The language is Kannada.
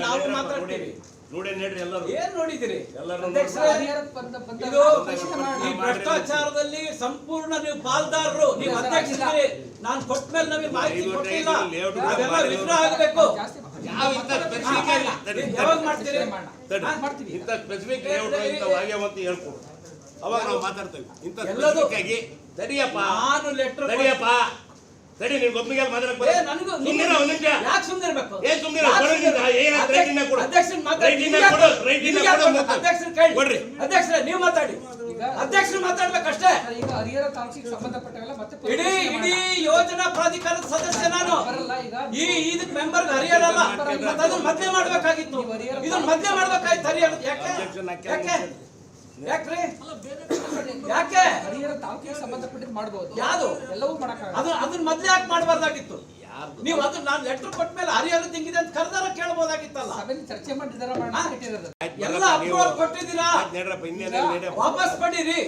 ನಾವು ಮಾತಾಡ್ತೀವಿ. ನೋಡಿ ನಡ್ರಿ ಎಲ್ಲರೂ. ಏನ್ ನೋಡಿದಿರಿ ಎಲ್ಲರೂ ಅಧ್ಯಕ್ಷರೇ, ಬಂದ- ಬಂದ ಇದು ಪ್ರಶ್ನೆ ಈ ಭ್ರಷ್ಟಾಚಾರದಲ್ಲಿ ಸಂಪೂರ್ಣ ನೀವು ಪಾಲ್ದಾರರು. ನೀವು ಅಧ್ಯಕ್ಷರಿದ್ದೀರಿ ನಾನು ಕೊಟ್ಟ ಮೇಲೆ ನಮಗೆ ಮಾಹಿತಿ ಕೊಟ್ಟಿಲ್ಲ. ವಿಗ್ರಹ ಆಗಬೇಕು. ಯಾವಾಗ ಮಾಡ್ತೀರಿ. ಇಂಥ ಸ್ಪೆಸಿಫಿಕ್ ಲೇಔಟ್ ಆಗ್ಯಾವ ಅಂತ ಹೇಳ್ಕೊಡು ಅವಾಗ ನಾವು ಮಾತಾಡ್ತೇವೆ. ಇಂಥ ಸ್ಪೆಸಿಫಿಕ್ ಆಗಿ. ಸರಿಯಪ್ಪ ನಾನು ಲೆಟರ್ ತಡಿಯಪ್ಪ. ತಡಿ ನೀವು ಒಪ್ಪಿಗೆ ಮಾತಾಡಕ್ ಏ, ನನಗೂ ಸುಮ್ಮನೆ ಒಂದ್ ನಿಮಿಷ ಯಾಕೆ ಸುಮ್ಮನೆ ಇರ್ಬೇಕು ಏನ್ ಸುಮ್ನಿರು? ಯಾಕ್ ಕೊಡೋದಿಲ್ಲ. ಸುಮ್ನಿರು? ಏನಾದ್ರು ಅಧ್ಯಕ್ಷ- ಕೊಡು. ಅಧ್ಯಕ್ಷರು ಮಾತಾಡಿ. ರೈಟಿಂದ ಕೊಡು, ಯಾಕೆ- ರೈಟಿಂದ ನಿಮ್ಗೆ ಯಾಕೆ ಕೊಡು ಗೊತ್ತಾ? ಮತ್ತೆ. ಅಧ್ಯಕ್ಷರು ಕೇಳಿ ಕೊಡ್ರಿ. ಅಧ್ಯಕ್ಷರೇ ನೀವು ಮಾತಾಡಿ ಈಗ ಅಧ್ಯಕ್ಷರು ಮಾತಾಡ್ಬೇಕಷ್ಟೇ ಸರ್, ಈಗ ಹರಿಹರ ತಾಲೂಕಿಗೆ ಮತ್ತೆ ಇಡೀ ಇಡೀ ಯೋಜನಾ ಪ್ರಾಧಿಕಾರದ ಸದಸ್ಯ ನಾನು ಈ ಇದಕ್ ಮೆಂಬರ್ ಹರಿಯಲ್ಲ ಮತ್ತೆ ಅದನ್ನ ಮೊದ್ಲೇ ಮಾಡ್ಬೇಕಾಗಿತ್ತು ಹರಿಹರ ಇದನ್ನ ಮೊದ್ಲೇ ಮಾಡ್ಬೇಕಾಗಿತ್ತು ಹರಿಹರ ಯಾಕೆ ಯಾಕ್ರಿ? ಯಾಕೆ? ಹರಿಹರ ತಾಲೂಕಿಗೆ ಸಂಬಂಧಪಟ್ಟಿದ್ದು ಮಾಡ್ಬೋದು. ಯಾವುದು? ಎಲ್ಲವೂ ಮಾಡಕ್ಕಾಗಲ್ಲ. ಅದು ಅದನ್ನ ಮೊದಲೇ ಯಾಕೆ ಮಾಡಬಾರ್ದಾಗಿತ್ತು? ನೀವು ಅದನ್ನ ನಾನು ಲೆಟರ್ ಕೊಟ್ಟ ಮೇಲೆ ಹರಿಹರ ತಿಂಗಿದೆ ಅಂತ ಕರೆದಾರ ಕೇಳಬಹುದಾಗಿತ್ತಲ್ಲ ಸಭೆಯಲ್ಲಿ ಚರ್ಚೆ ಮಾಡಿದಾರ ಎಲ್ಲ ಅಪ್ರೂವಲ್ ಕೊಟ್ಟಿದ್ದೀರಾ? ವಾಪಸ್ ಪಡೀರಿ.